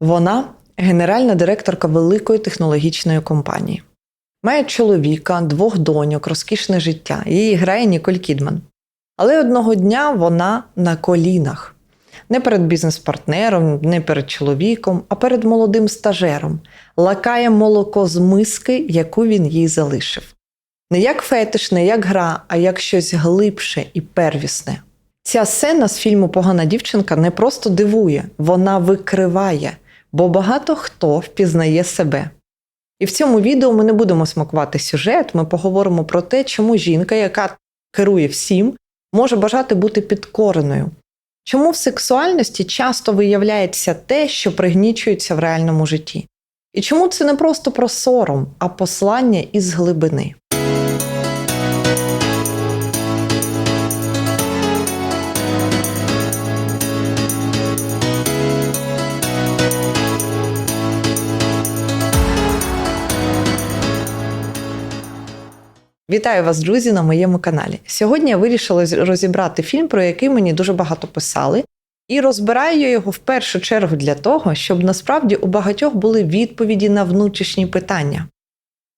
Вона генеральна директорка великої технологічної компанії. Має чоловіка, двох доньок, розкішне життя. Її грає Ніколь Кідман. Але одного дня вона на колінах. Не перед бізнес-партнером, не перед чоловіком, а перед молодим стажером. Лакає молоко з миски, яку він їй залишив. Не як фетиш, не як гра, а як щось глибше і первісне. Ця сцена з фільму Погана дівчинка не просто дивує, вона викриває, бо багато хто впізнає себе. І в цьому відео ми не будемо смакувати сюжет, ми поговоримо про те, чому жінка, яка керує всім, може бажати бути підкореною. Чому в сексуальності часто виявляється те, що пригнічується в реальному житті? І чому це не просто про сором, а послання із глибини? Вітаю вас, друзі, на моєму каналі. Сьогодні я вирішила розібрати фільм, про який мені дуже багато писали, і розбираю я його в першу чергу для того, щоб насправді у багатьох були відповіді на внутрішні питання.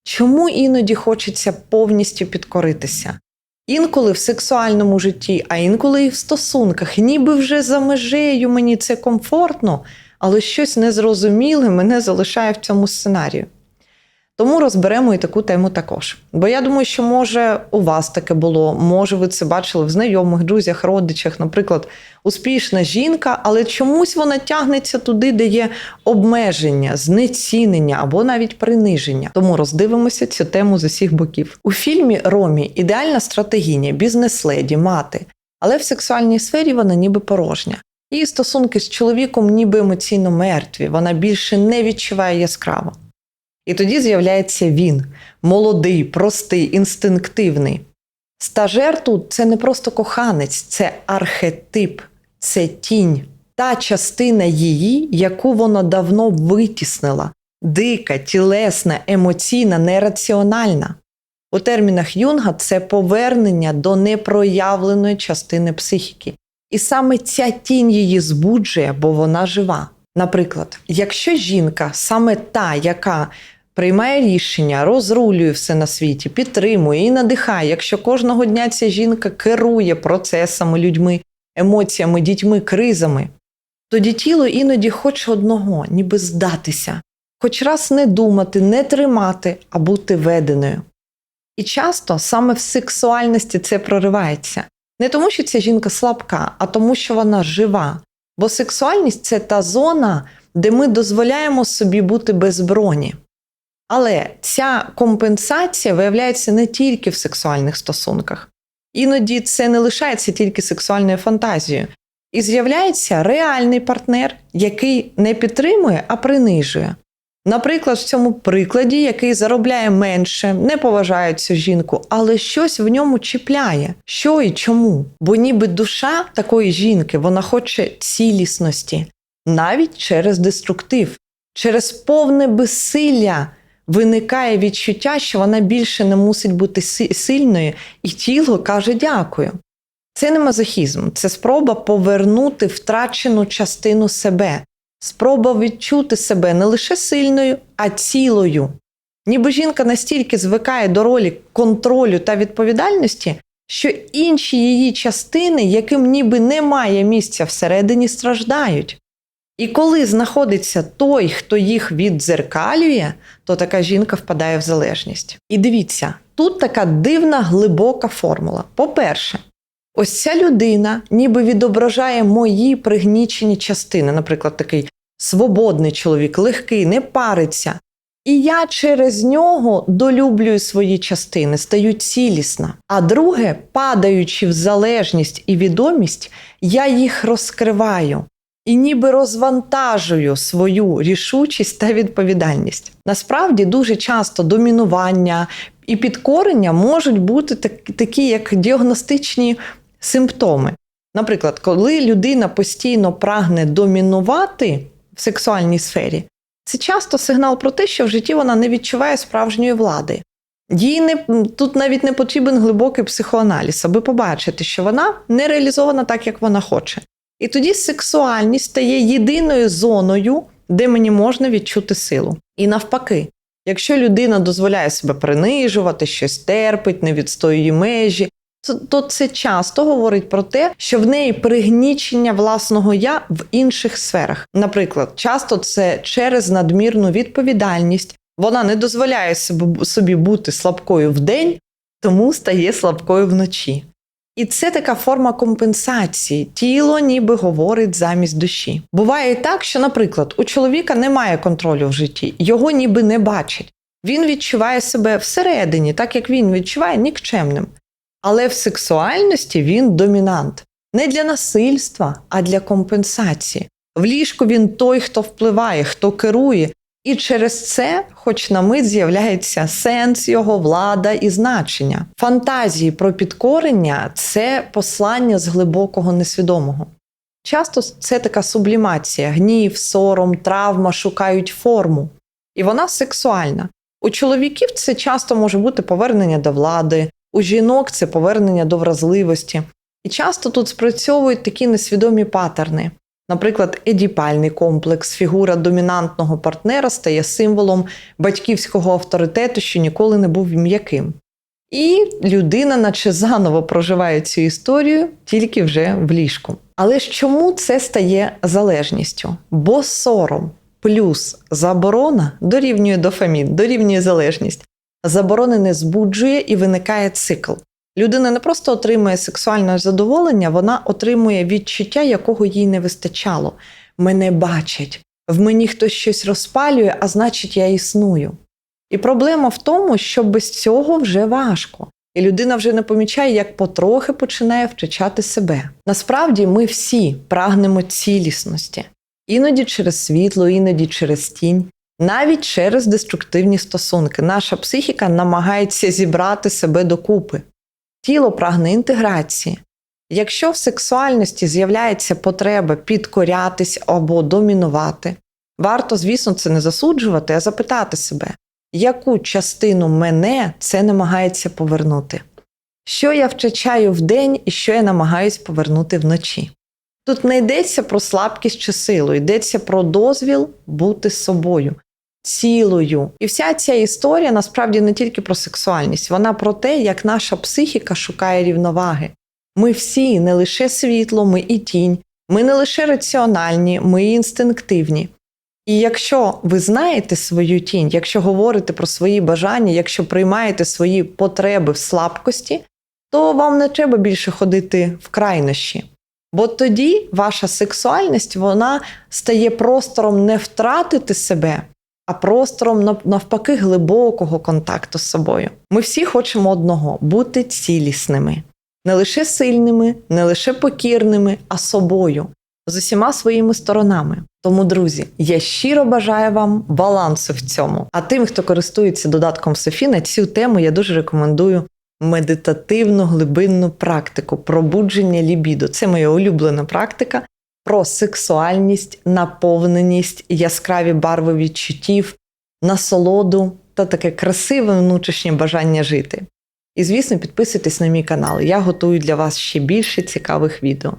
Чому іноді хочеться повністю підкоритися? Інколи в сексуальному житті, а інколи і в стосунках, ніби вже за межею мені це комфортно, але щось незрозуміле мене залишає в цьому сценарію. Тому розберемо і таку тему також. Бо я думаю, що може у вас таке було, може ви це бачили в знайомих, друзях, родичах, наприклад, успішна жінка, але чомусь вона тягнеться туди, де є обмеження, знецінення або навіть приниження. Тому роздивимося цю тему з усіх боків. У фільмі Ромі ідеальна стратегіня, бізнес-леді, мати, але в сексуальній сфері вона ніби порожня. Її стосунки з чоловіком ніби емоційно мертві, вона більше не відчуває яскраво. І тоді з'являється він молодий, простий, інстинктивний. Стажер тут це не просто коханець, це архетип, це тінь, та частина її, яку вона давно витіснила, дика, тілесна, емоційна, нераціональна. У термінах Юнга це повернення до непроявленої частини психіки. І саме ця тінь її збуджує, бо вона жива. Наприклад, якщо жінка саме та, яка приймає рішення, розрулює все на світі, підтримує і надихає, якщо кожного дня ця жінка керує процесами, людьми, емоціями, дітьми, кризами, тоді тіло іноді хоче одного, ніби здатися, хоч раз не думати, не тримати, а бути веденою. І часто саме в сексуальності це проривається. Не тому, що ця жінка слабка, а тому, що вона жива. Бо сексуальність це та зона, де ми дозволяємо собі бути без броні. Але ця компенсація виявляється не тільки в сексуальних стосунках. Іноді це не лишається тільки сексуальною фантазією. І з'являється реальний партнер, який не підтримує, а принижує. Наприклад, в цьому прикладі, який заробляє менше, не поважає цю жінку, але щось в ньому чіпляє. Що і чому? Бо ніби душа такої жінки вона хоче цілісності, навіть через деструктив, через повне безсилля виникає відчуття, що вона більше не мусить бути сильною, і тіло каже дякую. Це не мазохізм, це спроба повернути втрачену частину себе, спроба відчути себе не лише сильною, а цілою. Ніби жінка настільки звикає до ролі контролю та відповідальності, що інші її частини, яким ніби немає місця всередині, страждають. І коли знаходиться той, хто їх віддзеркалює, то така жінка впадає в залежність. І дивіться, тут така дивна глибока формула. По-перше, ось ця людина ніби відображає мої пригнічені частини, наприклад, такий свободний чоловік, легкий, не париться. І я через нього долюблюю свої частини, стаю цілісна. А друге, падаючи в залежність і відомість, я їх розкриваю і ніби розвантажую свою рішучість та відповідальність. Насправді дуже часто домінування і підкорення можуть бути такі, як діагностичні симптоми. Наприклад, коли людина постійно прагне домінувати в сексуальній сфері, це часто сигнал про те, що в житті вона не відчуває справжньої влади. Їй не тут навіть не потрібен глибокий психоаналіз, аби побачити, що вона не реалізована так, як вона хоче. І тоді сексуальність стає єдиною зоною, де мені можна відчути силу. І навпаки, якщо людина дозволяє себе принижувати, щось терпить, не відстоює межі, то- це часто говорить про те, що в неї пригнічення власного я в інших сферах. Наприклад, часто це через надмірну відповідальність. Вона не дозволяє собі бути слабкою вдень, тому стає слабкою вночі. І це така форма компенсації. Тіло ніби говорить замість душі. Буває і так, що, наприклад, у чоловіка немає контролю в житті, його ніби не бачать. Він відчуває себе всередині, так як він відчуває нікчемним. Але в сексуальності він домінант не для насильства, а для компенсації. В ліжку він той, хто впливає, хто керує. І через це, хоч на мить, з'являється сенс його, влада і значення. Фантазії про підкорення це послання з глибокого несвідомого. Часто це така сублімація, гнів, сором, травма шукають форму. І вона сексуальна. У чоловіків це часто може бути повернення до влади, у жінок це повернення до вразливості. І часто тут спрацьовують такі несвідомі патерни. Наприклад, едіпальний комплекс, фігура домінантного партнера стає символом батьківського авторитету, що ніколи не був м'яким. І людина, наче заново проживає цю історію, тільки вже в ліжку. Але ж чому це стає залежністю? Бо сором плюс заборона дорівнює дофамін, дорівнює залежність. Заборони не збуджує і виникає цикл. Людина не просто отримує сексуальне задоволення, вона отримує відчуття, якого їй не вистачало. Мене бачать, в мені хтось щось розпалює, а значить, я існую. І проблема в тому, що без цього вже важко. І людина вже не помічає, як потрохи починає втрачати себе. Насправді, ми всі прагнемо цілісності, іноді через світло, іноді через тінь, навіть через деструктивні стосунки. Наша психіка намагається зібрати себе докупи. Тіло прагне інтеграції. Якщо в сексуальності з'являється потреба підкорятись або домінувати, варто, звісно, це не засуджувати, а запитати себе, яку частину мене це намагається повернути. Що я втрачаю вдень і що я намагаюсь повернути вночі. Тут не йдеться про слабкість чи силу, йдеться про дозвіл бути собою, цілою. І вся ця історія насправді не тільки про сексуальність, вона про те, як наша психіка шукає рівноваги. Ми всі не лише світло, ми і тінь, ми не лише раціональні, ми і інстинктивні. І якщо ви знаєте свою тінь, якщо говорите про свої бажання, якщо приймаєте свої потреби в слабкості, то вам не треба більше ходити в крайнощі. Бо тоді ваша сексуальність вона стає простором не втратити себе, а простором нав- навпаки глибокого контакту з собою. Ми всі хочемо одного бути цілісними, не лише сильними, не лише покірними, а собою, з усіма своїми сторонами. Тому, друзі, я щиро бажаю вам балансу в цьому. А тим, хто користується додатком Софі, на цю тему я дуже рекомендую медитативну глибинну практику пробудження лібідо. Це моя улюблена практика про сексуальність, наповненість, яскраві барви відчуттів, насолоду та таке красиве внутрішнє бажання жити. І, звісно, підписуйтесь на мій канал. Я готую для вас ще більше цікавих відео.